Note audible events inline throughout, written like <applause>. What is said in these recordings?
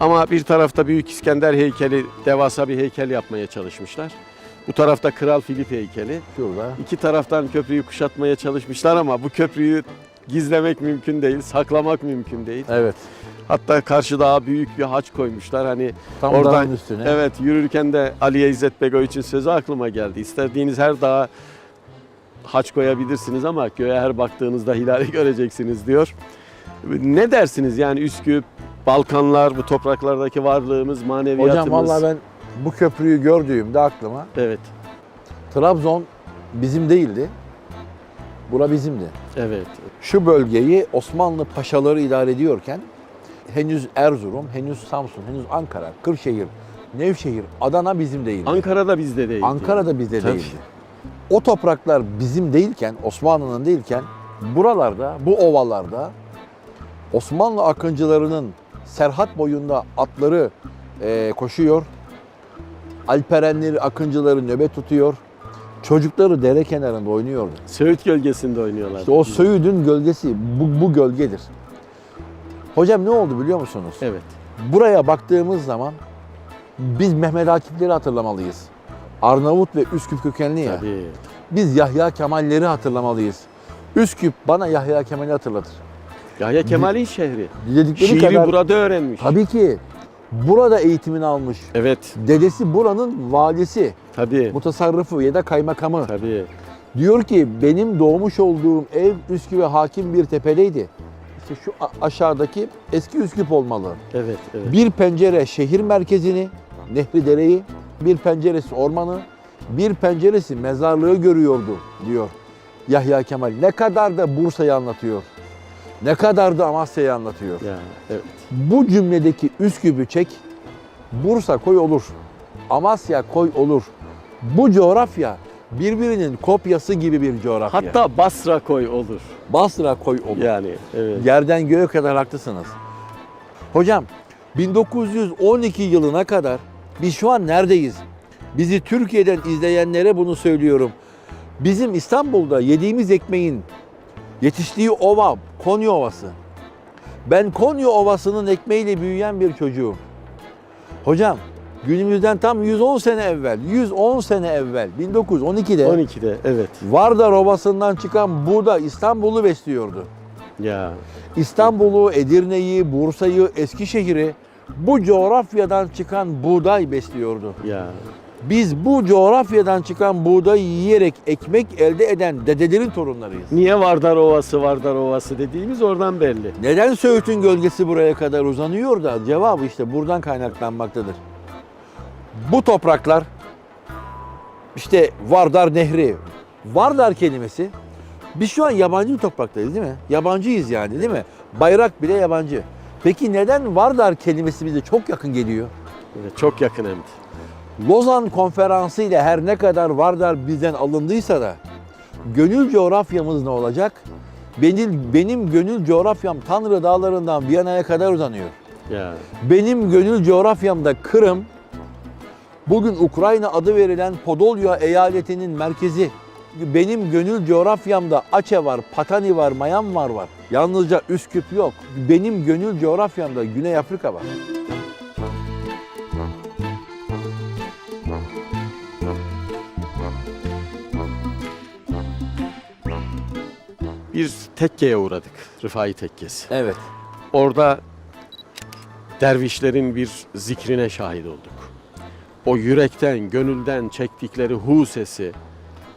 Ama bir tarafta Büyük İskender heykeli, devasa bir heykel yapmaya çalışmışlar. Bu tarafta Kral Filip heykeli. Şurada. İki taraftan köprüyü kuşatmaya çalışmışlar ama bu köprüyü gizlemek mümkün değil, saklamak mümkün değil. Evet. Hatta karşı daha büyük bir haç koymuşlar. Hani Tam Oradan- üstüne. evet yürürken de Ali İzzet Begoviç'in sözü aklıma geldi. İstediğiniz her dağa haç koyabilirsiniz ama göğe her baktığınızda hilali <laughs> göreceksiniz diyor. Ne dersiniz yani Üsküp, Balkanlar, bu topraklardaki varlığımız, maneviyatımız. Hocam vallahi ben bu köprüyü gördüğümde aklıma Evet, Trabzon bizim değildi. Bura bizimdi. evet. Şu bölgeyi Osmanlı paşaları idare ediyorken henüz Erzurum, henüz Samsun, henüz Ankara, Kırşehir, Nevşehir, Adana bizim değildi. Ankara'da bizde değil. Ankara da bizde Tabii. değildi. O topraklar bizim değilken, Osmanlı'nın değilken buralarda, bu ovalarda Osmanlı akıncılarının Serhat boyunda atları eee, koşuyor. Alperenleri, akıncıları nöbet tutuyor. Çocukları dere kenarında oynuyordu. Söğüt gölgesinde oynuyorlar. İşte o Söğüt'ün gölgesi bu, bu gölgedir. Hocam ne oldu biliyor musunuz? Evet. Buraya baktığımız zaman biz Mehmet Akif'leri hatırlamalıyız. Arnavut ve Üsküp kökenli ya. Tabii. Biz Yahya Kemal'leri hatırlamalıyız. Üsküp bana Yahya Kemal'i hatırlatır. Yahya Kemal'in şehri. Dedikleri Şiiri kadar burada öğrenmiş. tabii ki burada eğitimini almış. Evet. Dedesi buranın valisi, Tabii. mutasarrıfı ya da kaymakamı. Tabii. Diyor ki benim doğmuş olduğum ev Üsküp'e hakim bir tepedeydi. İşte şu aşağıdaki eski Üsküp olmalı. Evet. Evet. Bir pencere şehir merkezini, nehri dereyi, bir penceresi ormanı, bir penceresi mezarlığı görüyordu diyor Yahya Kemal. Ne kadar da Bursa'yı anlatıyor. Ne kadar da Amasya'yı anlatıyor. Ya, evet. Bu cümledeki Üsküp'ü çek, Bursa koy olur. Amasya koy olur. Bu coğrafya birbirinin kopyası gibi bir coğrafya. Hatta Basra koy olur. Basra koy olur. Yani evet. Yerden göğe kadar haklısınız. Hocam 1912 yılına kadar biz şu an neredeyiz? Bizi Türkiye'den izleyenlere bunu söylüyorum. Bizim İstanbul'da yediğimiz ekmeğin yetiştiği ova Konya Ovası. Ben Konya Ovası'nın ekmeğiyle büyüyen bir çocuğum. Hocam günümüzden tam 110 sene evvel, 110 sene evvel 1912'de 12'de evet. Vardar Ovası'ndan çıkan buğday İstanbul'u besliyordu. Ya İstanbul'u, Edirne'yi, Bursa'yı, Eskişehir'i bu coğrafyadan çıkan buğday besliyordu. ya. Biz bu coğrafyadan çıkan buğdayı yiyerek ekmek elde eden dedelerin torunlarıyız. Niye Vardar Ovası Vardar Ovası dediğimiz oradan belli. Neden Söğüt'ün gölgesi buraya kadar uzanıyor da cevabı işte buradan kaynaklanmaktadır. Bu topraklar işte Vardar Nehri, Vardar kelimesi biz şu an yabancı bir topraktayız değil mi? Yabancıyız yani değil mi? Bayrak bile yabancı. Peki neden Vardar kelimesi bize çok yakın geliyor? Evet, çok yakın hem de. Lozan Konferansı ile her ne kadar Vardar bizden alındıysa da gönül coğrafyamız ne olacak? Benim, benim gönül coğrafyam Tanrı Dağları'ndan Viyana'ya kadar uzanıyor. Ya. Benim gönül coğrafyamda Kırım, bugün Ukrayna adı verilen Podolya eyaletinin merkezi. Benim gönül coğrafyamda Açe var, Patani var, Myanmar var. Yalnızca Üsküp yok. Benim gönül coğrafyamda Güney Afrika var. Bir tekkeye uğradık. Rıfai Tekkesi. Evet. Orada dervişlerin bir zikrine şahit olduk. O yürekten, gönülden çektikleri hu sesi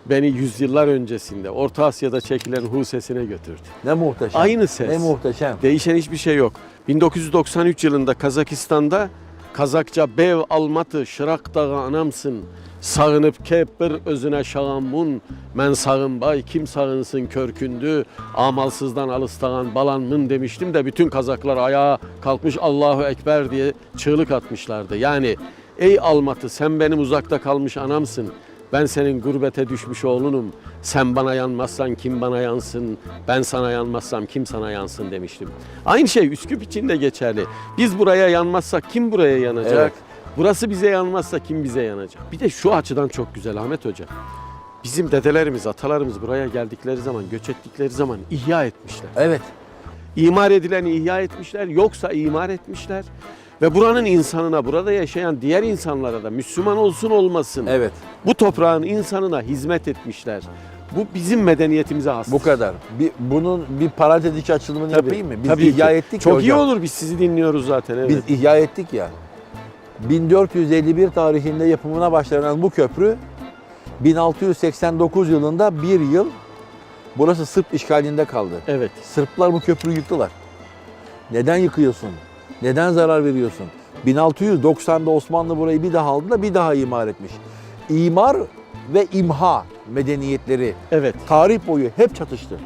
beni yüzyıllar öncesinde Orta Asya'da çekilen hu sesine götürdü. Ne muhteşem. Aynı ses. Ne muhteşem. Değişen hiçbir şey yok. 1993 yılında Kazakistan'da Kazakça Bev Almatı Şırak Dağı anamsın. Sağınıp kepir özüne şağamun. Men sağın bay kim sağınsın körkündü. Amalsızdan alыстağan balanmın demiştim de bütün Kazaklar ayağa kalkmış Allahu Ekber diye çığlık atmışlardı. Yani ey Almatı sen benim uzakta kalmış anamsın. Ben senin gurbete düşmüş oğlunum. Sen bana yanmazsan kim bana yansın? Ben sana yanmazsam kim sana yansın demiştim. Aynı şey Üsküp için de geçerli. Biz buraya yanmazsak kim buraya yanacak? Evet. Burası bize yanmazsa kim bize yanacak? Bir de şu açıdan çok güzel Ahmet Hoca. Bizim dedelerimiz, atalarımız buraya geldikleri zaman, göç ettikleri zaman ihya etmişler. Evet. İmar edileni ihya etmişler, yoksa imar etmişler. Ve buranın insanına, burada yaşayan diğer insanlara da Müslüman olsun olmasın. Evet. Bu toprağın insanına hizmet etmişler. Bu bizim medeniyetimize has. Bu kadar. Bir, bunun bir parantez içi açılımını Tabii, yapayım mı? Biz tabii ihya ki. ettik ya Çok iyi hocam. olur biz sizi dinliyoruz zaten. Evet. Biz ihya ettik ya. 1451 tarihinde yapımına başlanan bu köprü 1689 yılında bir yıl burası Sırp işgalinde kaldı. Evet. Sırplar bu köprüyü yıktılar. Neden yıkıyorsun? Neden zarar veriyorsun? 1690'da Osmanlı burayı bir daha aldı da bir daha imar etmiş. İmar ve imha medeniyetleri Evet. tarih boyu hep çatıştı.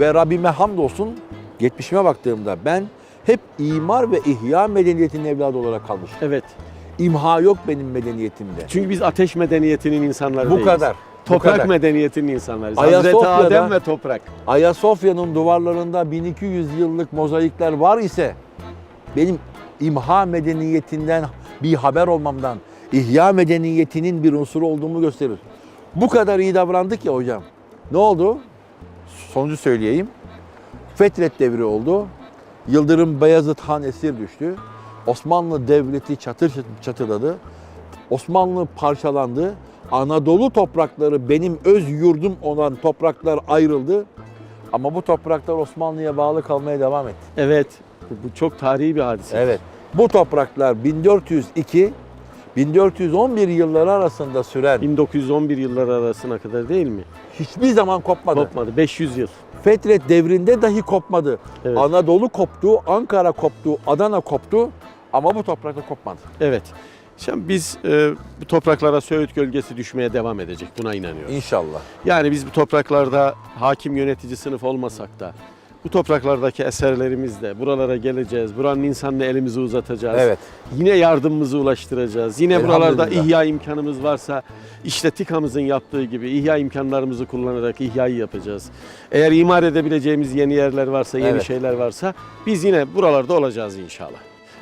Ve Rabbime hamdolsun geçmişime baktığımda ben hep imar ve ihya medeniyetinin evladı olarak kalmışım. Evet. İmha yok benim medeniyetimde. Çünkü biz ateş medeniyetinin insanları Bu değiliz. kadar. Toprak kadar. medeniyetinin insanlarıyız. Ayasofya'da- Hazreti Adem ve toprak. Ayasofya'nın duvarlarında 1200 yıllık mozaikler var ise benim imha medeniyetinden bir haber olmamdan ihya medeniyetinin bir unsuru olduğumu gösterir. Bu kadar iyi davrandık ya hocam. Ne oldu? Sonucu söyleyeyim. Fetret devri oldu. Yıldırım Beyazıt Han esir düştü. Osmanlı devleti çatır çatır çatırdadı. Osmanlı parçalandı. Anadolu toprakları benim öz yurdum olan topraklar ayrıldı. Ama bu topraklar Osmanlı'ya bağlı kalmaya devam etti. Evet. Bu, çok tarihi bir hadise. Evet. Bu topraklar 1402 1411 yılları arasında süren 1911 yılları arasına kadar değil mi? hiçbir zaman kopmadı. Kopmadı. 500 yıl. Fetret devrinde dahi kopmadı. Evet. Anadolu koptu, Ankara koptu, Adana koptu ama bu toprakta kopmadı. Evet. Şimdi biz e, bu topraklara Söğüt gölgesi düşmeye devam edecek. Buna inanıyoruz. İnşallah. Yani biz bu topraklarda hakim yönetici sınıf olmasak da bu topraklardaki eserlerimizle buralara geleceğiz. Buranın insanına elimizi uzatacağız. Evet. Yine yardımımızı ulaştıracağız. Yine buralarda ihya imkanımız varsa işte TİKA'mızın yaptığı gibi ihya imkanlarımızı kullanarak ihyayı yapacağız. Eğer imar edebileceğimiz yeni yerler varsa, yeni Evet. şeyler varsa biz yine buralarda olacağız inşallah.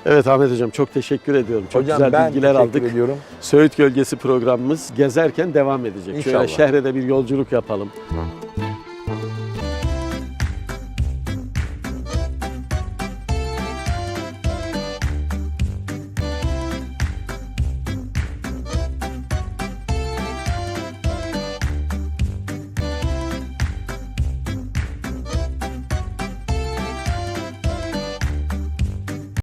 Evet Ahmet Hocam çok teşekkür ediyorum. Çok Hocam güzel ben bilgiler aldık. ediyorum. Söğüt Gölgesi programımız gezerken devam edecek. İnşallah. Şöyle şehre de bir yolculuk yapalım.